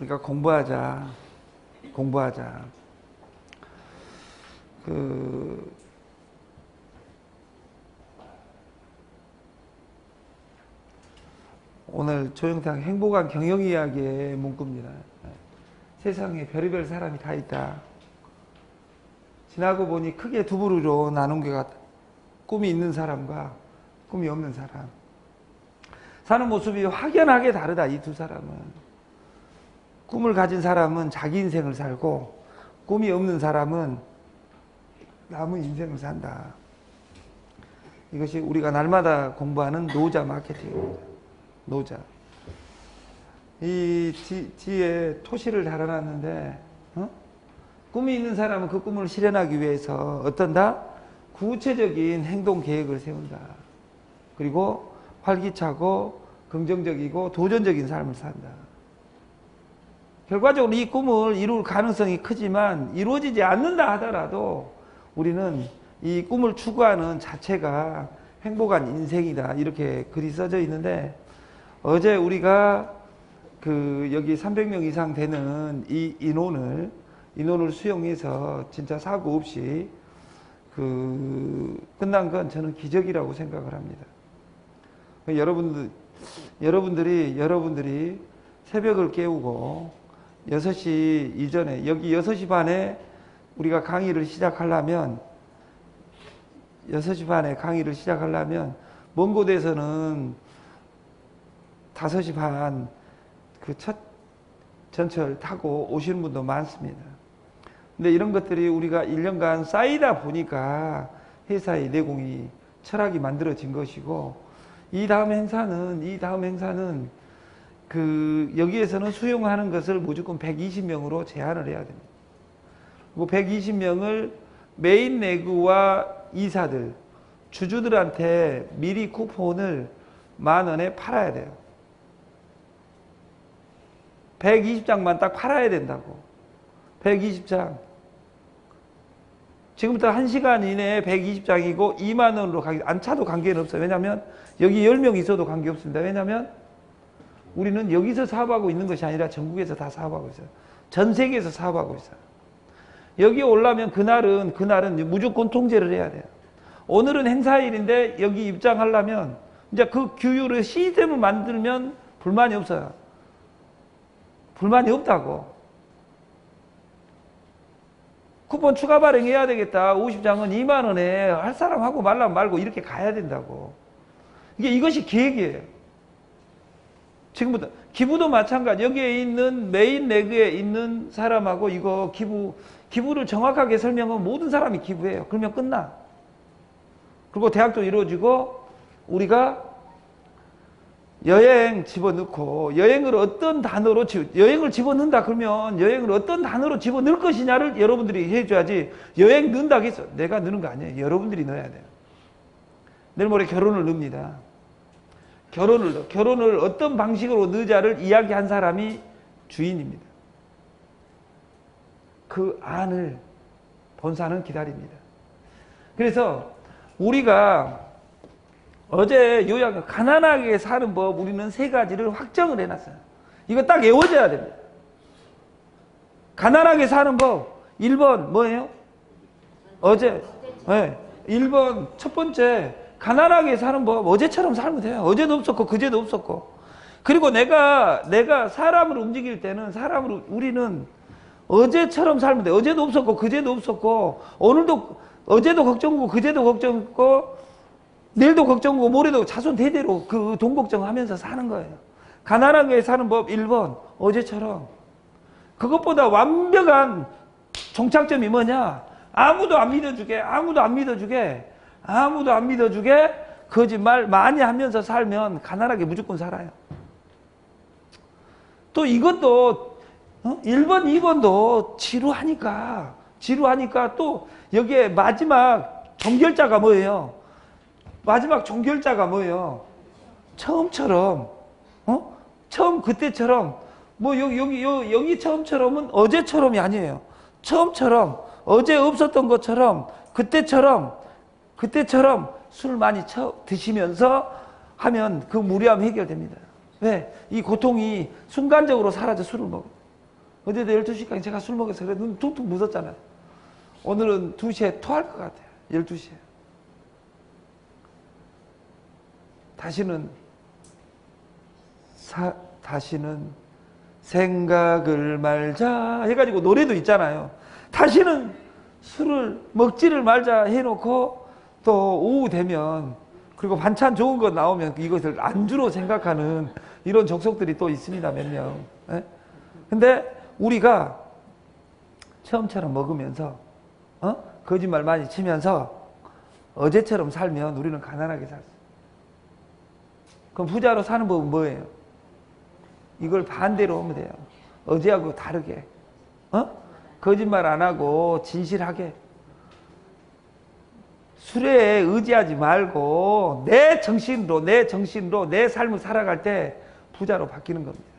우리가 공부하자. 공부하자. 그 오늘 조영탁 행복한 경영 이야기의 문구입니다. 세상에 별의별 사람이 다 있다. 지나고 보니 크게 두 부류로 나눈 게 같다. 꿈이 있는 사람과 꿈이 없는 사람. 사는 모습이 확연하게 다르다, 이 두 사람은. 꿈을 가진 사람은 자기 인생을 살고, 꿈이 없는 사람은 남의 인생을 산다. 이것이 우리가 날마다 공부하는 노자 마케팅입니다. 노자. 이 뒤, 뒤에 토시를 달아놨는데, 어? 꿈이 있는 사람은 그 꿈을 실현하기 위해서 어떤다? 구체적인 행동 계획을 세운다. 그리고 활기차고 긍정적이고 도전적인 삶을 산다. 결과적으로 이 꿈을 이룰 가능성이 크지만 이루어지지 않는다 하더라도 우리는 이 꿈을 추구하는 자체가 행복한 인생이다. 이렇게 글이 써져 있는데 어제 우리가 그 여기 300명 이상 되는 이 인원을 인원을 수용해서 진짜 사고 없이 그 끝난 건 저는 기적이라고 생각을 합니다. 여러분들 여러분들이 여러분들이 새벽을 깨우고 6시 이전에 여기 6시 반에 우리가 강의를 시작하려면 6시 반에 강의를 시작하려면 먼 곳에서는 5시 반 그 첫 전철 타고 오시는 분도 많습니다. 근데 이런 것들이 우리가 1년간 쌓이다 보니까 회사의 내공이 철학이 만들어진 것이고 이 다음 행사는 이 다음 행사는 그 여기에서는 수용하는 것을 무조건 120명으로 제한을 해야 됩니다. 그리고 120명을 메인 내구와 이사들 주주들한테 미리 쿠폰을 만 원에 팔아야 돼요. 120장만 딱 팔아야 된다고. 120장. 지금부터 1시간 이내에 120장이고 2만 원으로 가기 안 차도 관계는 없어요. 왜냐하면 여기 10명 있어도 관계없습니다. 왜냐하면 우리는 여기서 사업하고 있는 것이 아니라 전국에서 다 사업하고 있어요. 전 세계에서 사업하고 있어요. 여기 올라면 그날은 그날은 무조건 통제를 해야 돼요. 오늘은 행사일인데 여기 입장하려면 이제 그 규율의 시스템을 만들면 불만이 없어요. 불만이 없다고. 쿠폰 추가 발행해야 되겠다. 50장은 2만 원에 할 사람 하고 말라 말고 이렇게 가야 된다고. 이게 이것이 계획이에요. 지금부터 기부도 마찬가지. 여기에 있는 메인 레그에 있는 사람하고 이거 기부 기부를 정확하게 설명하면 모든 사람이 기부해요. 그러면 끝나. 그리고 대학도 이루어지고 우리가 여행 집어넣고 여행을 어떤 단어로 여행을 집어넣는다 그러면 여행을 어떤 단어로 집어넣을 것이냐를 여러분들이 해줘야지 여행 넣는다고 해서 내가 넣는 거 아니에요. 여러분들이 넣어야 돼요. 내일 모레 결혼을 넣습니다. 결혼을 결혼을 어떤 방식으로 넣자를 이야기한 사람이 주인입니다. 그 안을 본사는 기다립니다. 그래서 우리가 어제 요약 가난하게 사는 법 우리는 세 가지를 확정을 해놨어요. 이거 딱 외워져야 됩니다. 가난하게 사는 법 1번 뭐예요? 어제 네, 1번 첫 번째 가난하게 사는 법 어제처럼 살면 돼요. 어제도 없었고 그제도 없었고 그리고 내가 내가 사람을 움직일 때는 사람으로 우리는 어제처럼 살면 돼. 어제도 없었고 그제도 없었고 오늘도 어제도 걱정고 그제도 걱정고 내일도 걱정고 모레도 자손 대대로 그 돈 걱정하면서 사는 거예요. 가난하게 사는 법 1번 어제처럼 그것보다 완벽한 종착점이 뭐냐? 아무도 안 믿어주게 아무도 안 믿어주게 아무도 안 믿어주게 거짓말 많이 하면서 살면 가난하게 무조건 살아요. 또 이것도 어? 1번, 2번도 지루하니까 지루하니까 또 여기에 마지막 종결자가 뭐예요? 마지막 종결자가 뭐예요? 처음처럼, 어? 처음 그때처럼, 뭐 여기, 여기, 여기 처음처럼은 어제처럼이 아니에요. 처음처럼, 어제 없었던 것처럼, 그때처럼, 그때처럼 술 많이 쳐, 드시면서 하면 그 무리함 해결됩니다. 왜? 이 고통이 순간적으로 사라져 술을 먹어. 어제도 12시까지 제가 술 먹어서 그래 눈 퉁퉁 부었잖아요. 오늘은 2시에 토할 것 같아요. 12시에. 다시는 사, 다시는 생각을 말자 해가지고 노래도 있잖아요. 다시는 술을 먹지를 말자 해놓고 또 오후 되면 그리고 반찬 좋은 거 나오면 이것을 안주로 생각하는 이런 족속들이 또 있습니다 몇 명. 예? 근데 우리가 처음처럼 먹으면서 어? 거짓말 많이 치면서 어제처럼 살면 우리는 가난하게 살 수. 있어요. 그럼 부자로 사는 법은 뭐예요? 이걸 반대로 하면 돼요. 어제하고 다르게. 어? 거짓말 안 하고 진실하게. 술에 의지하지 말고 내 정신으로 내 정신으로 내 삶을 살아갈 때 부자로 바뀌는 겁니다.